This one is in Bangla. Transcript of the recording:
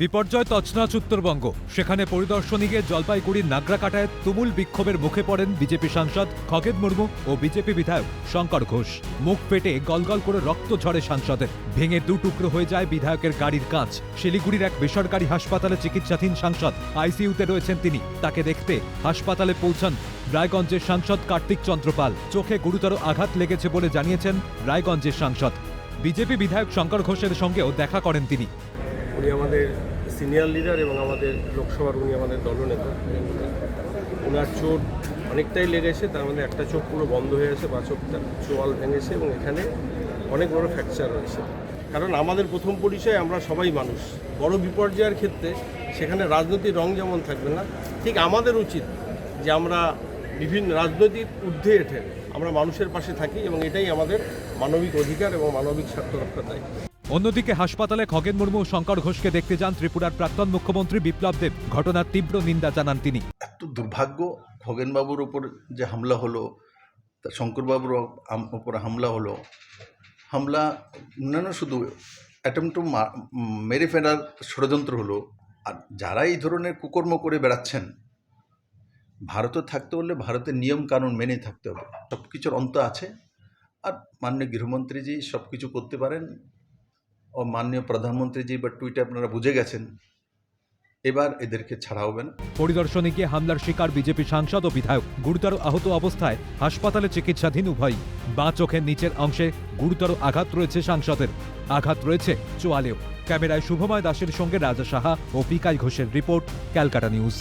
বিপর্যয় তছনছ উত্তরবঙ্গ। সেখানে পরিদর্শনে গিয়ে জলপাইগুড়ির নাগরাকাটায় তুমুল বিক্ষোভের মুখে পড়েন বিজেপি সাংসদ খগেন মুর্মু ও বিজেপি বিধায়ক শঙ্কর ঘোষ। মুখ পেটে গলগল করে রক্ত ঝরে সাংসদের। ভেঙে দু টুকরো হয়ে যায় বিধায়কের গাড়ির কাঁচ। শিলিগুড়ির এক বেসরকারি হাসপাতালে চিকিৎসাধীন সাংসদ আইসিইউতে রয়েছেন তিনি। তাকে দেখতে হাসপাতালে পৌঁছান রায়গঞ্জের সাংসদ কার্তিক চন্দ্রপাল চোখে গুরুতর আঘাত লেগেছে বলে জানিয়েছেন রায়গঞ্জের সাংসদ। বিজেপি বিধায়ক শঙ্কর ঘোষের সঙ্গেও দেখা করেন তিনি। উনি আমাদের সিনিয়র লিডার এবং আমাদের লোকসভার উনি আমাদের দলনেতা। ওনার চোট অনেকটাই লেগেছে, তার মধ্যে একটা চোখ পুরো বন্ধ হয়ে আছে, বা চোখটা চোয়াল ভেঙেছে এবং এখানে অনেক বড় ফ্র্যাকচার রয়েছে। কারণ আমাদের প্রথম পরিচয় আমরা সবাই মানুষ। বড় বিপর্যয়ের ক্ষেত্রে সেখানে রাজনৈতিক রং যেমন থাকবে না, ঠিক আমাদের উচিত যে আমরা বিভিন্ন রাজনৈতিক ঊর্ধ্বে এঠে আমরা মানুষের পাশে থাকি এবং এটাই আমাদের মানবিক অধিকার এবং মানবিক স্বার্থ দায়িত্ব। অন্যদিকে হাসপাতালে খগেন মুর্মু শঙ্কর ঘোষকে দেখতে যান ত্রিপুরার প্রাক্তন মুখ্যমন্ত্রী বিপ্লব দেব। ঘটনার তীব্র নিন্দা জানান তিনি। এত দুর্ভাগ্য, খগেনবাবুর ওপর যে হামলা হলো শঙ্করবাবুর ওপর হামলা হলো, হামলা না শুধু অ্যাটেম্প টু মেরে ফেরার ষড়যন্ত্র হলো, আর যারা এই ধরনের কুকর্ম করে বেড়াচ্ছেন, ভারতে থাকতে হলে ভারতের নিয়ম কানুন মেনে থাকতে হবে। সব কিছুর অন্ত আছে, আর মাননীয় গৃহমন্ত্রীজি সব কিছু করতে পারেন ও মাননীয় প্রধানমন্ত্রীজি বা টুইটে আপনারা বুঝে গেছেন এবার এদেরকে ছাড়া হবে না পরিদর্শনে গিয়ে হামলার শিকার বিজেপি সাংসদ ও বিধায়ক। গুরুতর আহত অবস্থায় হাসপাতালে চিকিৎসাধীন উভয় বাঁ চোখের নিচের অংশে গুরুতর আঘাত রয়েছে সাংসদের। আঘাত রয়েছে চোয়ালেও। ক্যামেরায় শুভময় দাসের সঙ্গে রাজা সাহা ও পিকাই ঘোষের রিপোর্ট, ক্যালকাটা নিউজ।